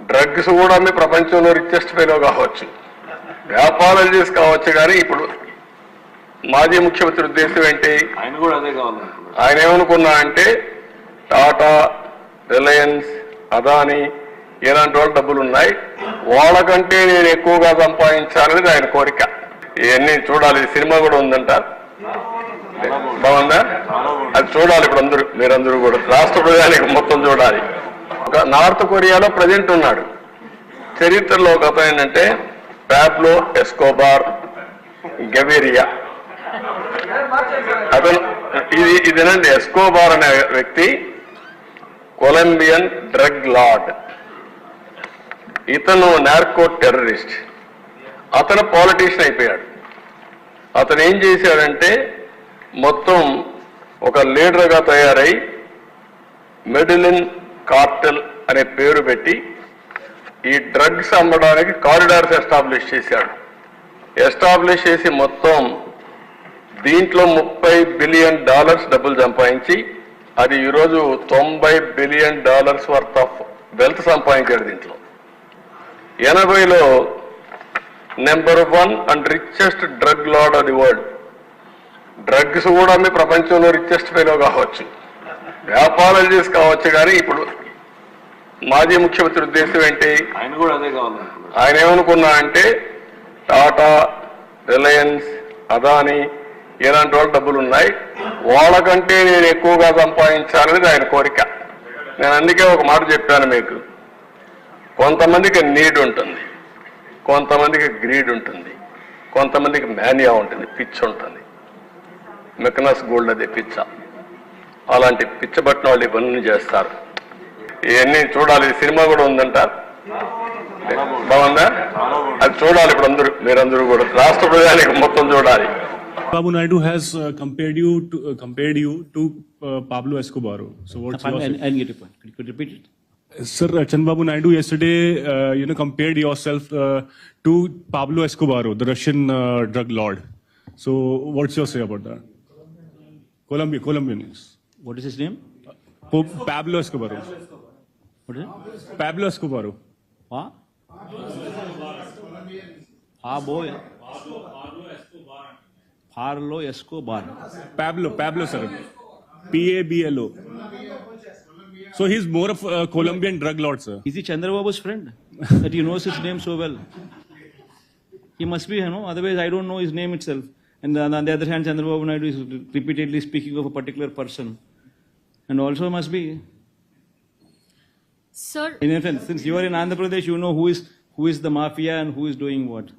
Drugs కూడా అమ్మి ప్రపంచంలో రిచెస్ట్ ఫెలో కావచ్చు. వ్యాపారాలు చేసి కావచ్చు కానీ ఇప్పుడు మాజీ ముఖ్యమంత్రి ఉద్దేశం ఏంటి? ఆయన కూడా అదే కావాలనుకున్నారు ఆయన ఏమనుకున్నా అంటే టాటా రిలయన్స్ అదాని ఇలాంటి వాళ్ళ డబ్బులు ఉన్నాయి. వాళ్ళకంటే నేను ఎక్కువగా సంపాదించాలనేది ఆయన కోరిక. ఇవన్నీ చూడాలి. సినిమా కూడా ఉందంట. బాగుందా. అది చూడాలి ఇప్పుడు అందరూ మీరందరూ కూడా. రాష్ట్ర ప్రజానికి మొత్తం చూడాలి. నార్త్ కొరియాలో ప్రజెంట్ ఉన్నాడు. చరిత్రలో ఒక అతను ఏంటంటే ప్యాబ్లో ఎస్కోబార్ గవేరియా అతను ఇది ఇదేనండి ఎస్కోబార్ అనే వ్యక్తి కొలంబియన్ డ్రగ్ లార్డ్. ఇతను నార్కో టెర్రరిస్ట్. అతను పాలిటీషియన్ అయిపోయాడు. అతను ఏం చేశాడంటే మొత్తం ఒక లీడర్గా తయారై మెడిలిన్ కార్టెల్ అనే పేరు పెట్టి ఈ డ్రగ్స్ అమ్మడానికి కారిడార్స్ ఎస్టాబ్లిష్ చేశాడు. ఎస్టాబ్లిష్ చేసి మొత్తం దీంట్లో ముప్పై బిలియన్ డాలర్స్ డబ్బులు సంపాదించి అది ఈరోజు తొంభై billion dollars worth of wealth సంపాదించాడు దీంట్లో. ఎనభైలో number one and richest drug lord of the world drugs కూడా మీ ప్రపంచంలో రిచెస్ట్ ఫెలో కావచ్చు. వ్యాపారాలు చేసి కావచ్చు కానీ ఇప్పుడు మాజీ ముఖ్యమంత్రి ఉద్దేశం ఏంటి? ఆయన కూడా అదే కావాలనుకున్నారు. ఆయన ఏమనుకున్నా అంటే టాటా రిలయన్స్ అదాని ఇలాంటి వాళ్ళ డబ్బులు ఉన్నాయి. వాళ్ళకంటే నేను ఎక్కువగా సంపాదించాలనేది ఆయన కోరిక. నేను అందుకే ఒక మాట చెప్పాను మీకు. కొంతమందికి నీడ్ ఉంటుంది. కొంతమందికి గ్రీడ్ ఉంటుంది. కొంతమందికి మేనియా ఉంటుంది. పిచ్ ఉంటుంది. మెకనస్ గోల్డ్ అదే పిచ్చ. అలాంటి పిచ్చబట్టిన వాళ్ళు పనులు చేస్తారు. ఇవన్నీ చూడాలి ఈ సినిమా కూడా ఉందంట బాగుందా అది చూడాలి ఇప్పుడు అందరూ మీరందరూ కూడా రాష్ట్ర ప్రజానికి మొత్తం చూడాలి Babu Naidu has uh, compared you to uh, compared you to uh, Pablo Escobar. So what's I your didn't I didn't get your point. Could you- could you repeat it? Sir, uh, Chandrababu Naidu yesterday, uh, you know, compared yourself uh, to Pablo Escobar, the Russian uh, drug lord. So, what's your say about that? Colombia, Colombian. yes. What is his name? Po- Pablo Escobar. What is it? Pablo Escobar. What? Ah, boy. Pablo Escobar. Pablo, Pablo, sir. P A B L O. So he's more of a Colombian drug lord, sir. Is he Chandrababu's friend? that he knows his name so well. He must be, you know, otherwise I don't know his name itself. And on the other hand, Chandrababu Naidu is repeatedly speaking of a particular person. And also must be, Sir, in sense, since you are in Andhra Pradesh, you know who is who is the mafia and who is doing what.